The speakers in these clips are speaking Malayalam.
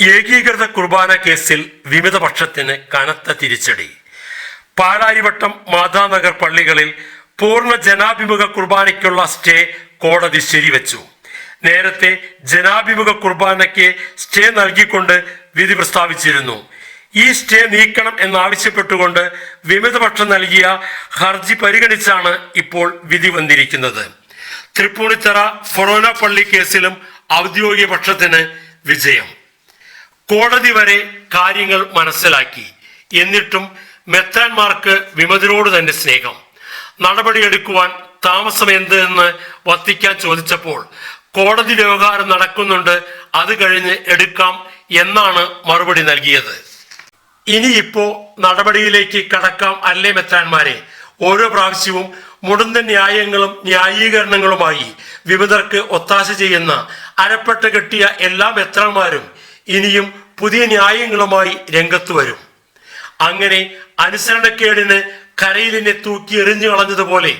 ഏകീകൃത കുർബാന കേസിൽ വിമതപക്ഷത്തിന് കനത്ത തിരിച്ചടി. പാലാരിവട്ടം മാതാനഗർ പള്ളികളിൽ പൂർണ ജനാഭിമുഖ കുർബാനയ്ക്കുള്ള സ്റ്റേ കോടതി ശരിവെച്ചു. നേരത്തെ ജനാഭിമുഖ കുർബാനയ്ക്ക് സ്റ്റേ നൽകിക്കൊണ്ട് വിധി പ്രസ്താവിച്ചിരുന്നു. ഈ സ്റ്റേ നീക്കണം എന്നാവശ്യപ്പെട്ടുകൊണ്ട് വിമതപക്ഷം നൽകിയ ഹർജി പരിഗണിച്ചാണ് ഇപ്പോൾ വിധി വന്നിരിക്കുന്നത്. തൃപ്പൂണിത്തറ ഫൊറോന പള്ളി കേസിലും ഔദ്യോഗിക പക്ഷത്തിന് വിജയം. കോടതി വരെ കാര്യങ്ങൾ മനസ്സിലാക്കി. എന്നിട്ടും മെത്താൻമാർക്ക് വിമതിനോട് തന്റെ സ്നേഹം. നടപടിയെടുക്കുവാൻ താമസം എന്ത് എന്ന് വത്തിക്കാൻ ചോദിച്ചപ്പോൾ കോടതി വ്യവഹാരം നടക്കുന്നുണ്ട് അത് കഴിഞ്ഞ് എടുക്കാം എന്നാണ് മറുപടി നൽകിയത്. ഇനിയിപ്പോ നടപടിയിലേക്ക് കടക്കാം അല്ലേ മെത്രാന്മാരെ? ഓരോ പ്രാവശ്യവും മുടന്ത ന്യായങ്ങളും ന്യായീകരണങ്ങളുമായി വിമതർക്ക് ഒത്താശ ചെയ്യുന്ന അരപ്പെട്ട് കെട്ടിയ എല്ലാ മെത്രാന്മാരും ഇനിയും പുതിയ ന്യായങ്ങളുമായി രംഗത്തു വരും. അങ്ങനെ അനുസരണക്കേടിന് കരയിലിനെ തൂക്കി എറിഞ്ഞു കളഞ്ഞതുപോലെ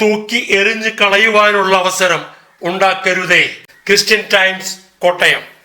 തൂക്കി എറിഞ്ഞു കളയുവാനുള്ള അവസരം ഉണ്ടാക്കരുതേ. Christian times Kottayam.